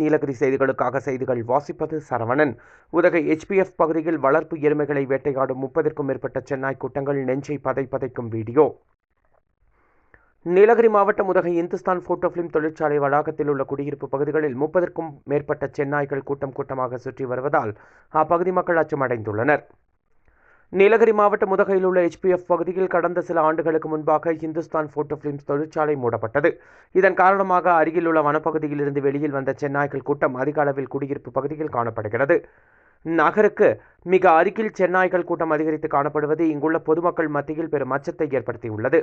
நீலகிரி செய்திகளுக்காக செய்திகள் வாசிப்பது சரவணன். உதகை HPF பகுதியில் வளர்ப்பு எருமைகளை வேட்டையாடும் முப்பதற்கும் மேற்பட்ட சென்னாய் கூட்டங்கள் நெஞ்சை பதை பதைக்கும் வீடியோ. நீலகிரி மாவட்டம் உதகை இந்துஸ்தான் போட்டோ பிலிம் தொழிற்சாலை வளாகத்தில் உள்ள குடியிருப்பு பகுதிகளில் முப்பதற்கும் மேற்பட்ட சென்னாய்கள் கூட்டம் கூட்டமாக சுற்றி வருவதால் அப்பகுதி மக்கள் அச்சமடைந்துள்ளனர். நீலகிரி மாவட்டம் முதகையில் உள்ள ஹெச்பிஎஃப் பகுதியில் கடந்த சில ஆண்டுகளுக்கு முன்பாக இந்துஸ்தான் போட்டோ பிலிம்ஸ் தொழிற்சாலை மூடப்பட்டது. இதன் காரணமாக அருகில் உள்ள வனப்பகுதியில் இருந்து வெளியில் வந்த சென்னாய்கள் கூட்டம் அதிக அளவில் குடியிருப்பு பகுதியில் காணப்படுகிறது. நகருக்கு மிக அருகில் சென்னாய்கள் கூட்டம் அதிகரித்து காணப்படுவது இங்குள்ள பொதுமக்கள் மத்தியில் பெரும் அச்சத்தை ஏற்படுத்தியுள்ளது.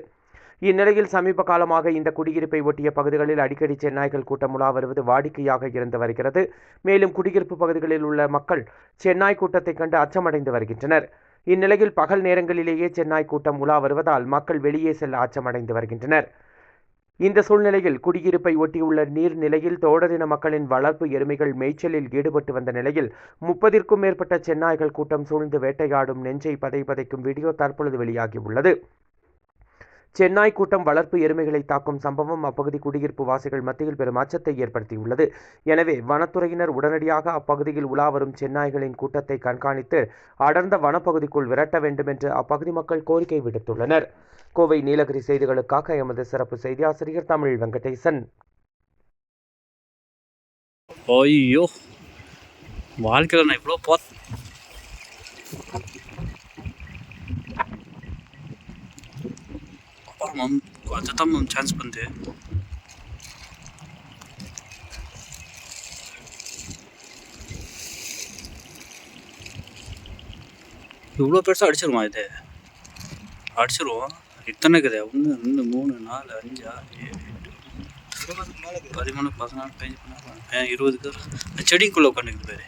இந்நிலையில் சமீப காலமாக இந்த குடியிருப்பை ஒட்டிய பகுதிகளில் அடிக்கடி சென்னாய்கள் கூட்டம் உலா வருவது வாடிக்கையாக இருந்து வருகிறது. மேலும் குடியிருப்பு பகுதிகளில் உள்ள மக்கள் சென்னாய் கூட்டத்தைக் கண்டு அச்சமடைந்து வருகின்றனர். இந்நிலையில் பகல் நேரங்களிலேயே சென்னாய் கூட்டம் உலா வருவதால் மக்கள் வெளியே செல்ல அச்சமடைந்து வருகின்றனர். இந்த சூழ்நிலையில் குடியிருப்பை ஒட்டியுள்ள நீர்நிலையில் தோடரின மக்களின் வளர்ப்பு எருமைகள் மேய்ச்சலில் ஈடுபட்டு வந்த நிலையில் முப்பதிற்கும் மேற்பட்ட சென்னாய்கள் கூட்டம் சூழ்ந்து வேட்டையாடும் நெஞ்சை பதை பதைக்கும் வீடியோ தற்பொழுது வெளியாகியுள்ளது. சென்னாய் கூட்டம் வளர்ப்பு எருமைகளை தாக்கும் சம்பவம் அப்பகுதி குடியிருப்பு வாசிகள் மத்தியில் பெரும் அச்சத்தை ஏற்படுத்தியுள்ளது. எனவே வனத்துறையினர் உடனடியாக அப்பகுதியில் உலா வரும் சென்னாய்களின் கூட்டத்தை கண்காணித்து அடர்ந்த வனப்பகுதிக்குள் விரட்ட வேண்டும் என்று அப்பகுதி மக்கள் கோரிக்கை விடுத்துள்ளனர். கோவை நீலகிரி செய்திகளுக்காக எமது சிறப்பு செய்தியாசிரியர் தமிழ் வெங்கடேசன். ஐயோ வாழ்க்கையில் நான் இவ்வளோ பார்த்து அதுதான் சான்ஸ் பண்ணுது இவ்வளோ பெருசாக அடிச்சிருமா இது அடிச்சிருவோம் இத்தனை இருக்குது ஒன்று ரெண்டு மூணு நாலு அஞ்சு ஆறு ஏழு எட்டு பதிமூணு பதினாலு பதினஞ்சு பதினாறு இருபதுக்கு செடிக்குள்ளே உட்காந்துக்குது பேர்